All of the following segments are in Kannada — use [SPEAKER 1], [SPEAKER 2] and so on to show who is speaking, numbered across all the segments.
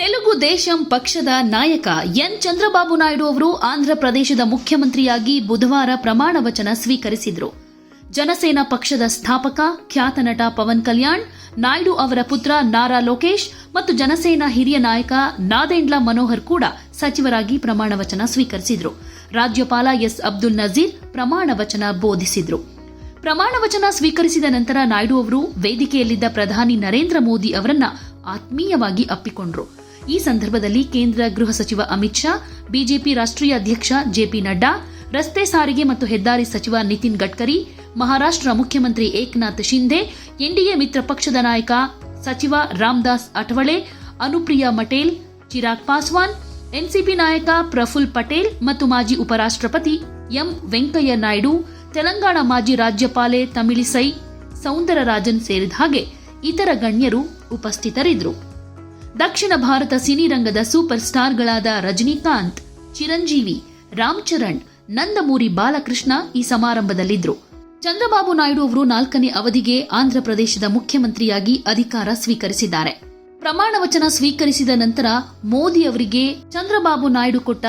[SPEAKER 1] ತೆಲುಗು ದೇಶಂ ಪಕ್ಷದ ನಾಯಕ ಎನ್ ಚಂದ್ರಬಾಬು ನಾಯ್ಡು ಅವರು ಆಂಧ್ರಪ್ರದೇಶದ ಮುಖ್ಯಮಂತ್ರಿಯಾಗಿ ಬುಧವಾರ ಪ್ರಮಾಣ ವಚನ ಸ್ವೀಕರಿಸಿದರು. ಜನಸೇನಾ ಪಕ್ಷದ ಸ್ಥಾಪಕ, ಖ್ಯಾತ ನಟ ಪವನ್ ಕಲ್ಯಾಣ್, ನಾಯ್ಡು ಅವರ ಪುತ್ರ ನಾರಾ ಲೋಕೇಶ್ ಮತ್ತು ಜನಸೇನಾ ಹಿರಿಯ ನಾಯಕ ನಾದೇಂಡ್ಲ ಮನೋಹರ್ ಕೂಡ ಸಚಿವರಾಗಿ ಪ್ರಮಾಣ ವಚನ ಸ್ವೀಕರಿಸಿದರು. ರಾಜ್ಯಪಾಲ ಎಸ್ ಅಬ್ದುಲ್ ನಜೀರ್ ಪ್ರಮಾಣ ವಚನ ಬೋಧಿಸಿದರು. ಪ್ರಮಾಣ ವಚನ ಸ್ವೀಕರಿಸಿದ ನಂತರ ನಾಯ್ಡು ಅವರು ವೇದಿಕೆಯಲ್ಲಿದ್ದ ಪ್ರಧಾನಿ ನರೇಂದ್ರ ಮೋದಿ ಅವರನ್ನ ಆತ್ಮೀಯವಾಗಿ ಅಪ್ಪಿಕೊಂಡ್ರು. ಈ ಸಂದರ್ಭದಲ್ಲಿ ಕೇಂದ್ರ ಗೃಹ ಸಚಿವ ಅಮಿತ್ ಶಾ, ಬಿಜೆಪಿ ರಾಷ್ಟ್ರೀಯ ಅಧ್ಯಕ್ಷ ಜೆಪಿ ನಡ್ಡಾ, ರಸ್ತೆ ಸಾರಿಗೆ ಮತ್ತು ಹೆದ್ದಾರಿ ಸಚಿವ ನಿತಿನ್ ಗಡ್ಕರಿ, ಮಹಾರಾಷ್ಟ್ರ ಮುಖ್ಯಮಂತ್ರಿ ಏಕನಾಥ್ ಶಿಂಧೆ, ಎನ್ಡಿಎ ಮಿತ್ರ ಪಕ್ಷದ ನಾಯಕ ಸಚಿವ ರಾಮದಾಸ್ ಅಠವಳೆ, ಅನುಪ್ರಿಯಾ ಮಟೇಲ್, ಚಿರಾಗ್ ಪಾಸ್ವಾನ್, ಎನ್ಸಿಪಿ ನಾಯಕ ಪ್ರಫುಲ್ ಪಟೇಲ್ ಮತ್ತು ಮಾಜಿ ಉಪರಾಷ್ಟ್ರಪತಿ ಎಂ ವೆಂಕಯ್ಯ ನಾಯ್ಡು, ತೆಲಂಗಾಣ ಮಾಜಿ ರಾಜ್ಯಪಾಲೆ ತಮಿಳಿಸೈ, ಸೌಂದರರಾಜನ್ ಸೇರಿದ ಹಾಗೆ ಇತರ ಗಣ್ಯರು ಉಪಸ್ಥಿತರಿದ್ದರು. ದಕ್ಷಿಣ ಭಾರತ ಸಿನಿರಂಗದ ಸೂಪರ್ ಸ್ಟಾರ್ಗಳಾದ ರಜನಿಕಾಂತ್, ಚಿರಂಜೀವಿ ರಾಮ್ ಚರಣ್ ನಂದಮೂರಿ ಬಾಲಕೃಷ್ಣ ಈ ಸಮಾರಂಭದಲ್ಲಿದ್ದರು ಚಂದ್ರಬಾಬು ನಾಯ್ಡು ಅವರು ನಾಲ್ಕನೇ ಅವಧಿಗೆ ಆಂಧ್ರಪ್ರದೇಶದ ಮುಖ್ಯಮಂತ್ರಿಯಾಗಿ ಅಧಿಕಾರ ಸ್ವೀಕರಿಸಿದ್ದಾರೆ. ಪ್ರಮಾಣ ವಚನ ಸ್ವೀಕರಿಸಿದ ನಂತರ ಮೋದಿ ಅವರಿಗೆ ಚಂದ್ರಬಾಬು ನಾಯ್ಡು ಕೊಟ್ಟ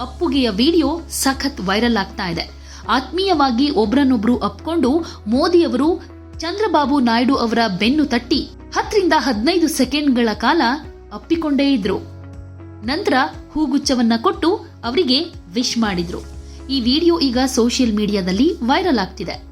[SPEAKER 1] ಅಪ್ಪುಗೆಯ ವಿಡಿಯೋ ಸಖತ್ ವೈರಲ್ ಆಗ್ತಾ ಇದೆ. ಆತ್ಮೀಯವಾಗಿ ಒಬ್ರನ್ನೊಬ್ರು ಅಪ್ಕೊಂಡು ಮೋದಿ ಅವರು ಚಂದ್ರಬಾಬು ನಾಯ್ಡು ಅವರ ಬೆನ್ನು ತಟ್ಟಿ ಹತ್ತರಿಂದ ಹದಿನೈದು ಸೆಕೆಂಡ್ಗಳ ಕಾಲ ಅಪ್ಪಿಕೊಂಡೇ ಇದ್ರು. ನಂತರ ಹೂಗುಚ್ಛವನ್ನ ಕೊಟ್ಟು ಅವರಿಗೆ ವಿಶ್ ಮಾಡಿದ್ರು. ಈ ವಿಡಿಯೋ ಈಗ ಸೋಷಿಯಲ್ ಮೀಡಿಯಾದಲ್ಲಿ ವೈರಲ್ ಆಗ್ತಿದೆ.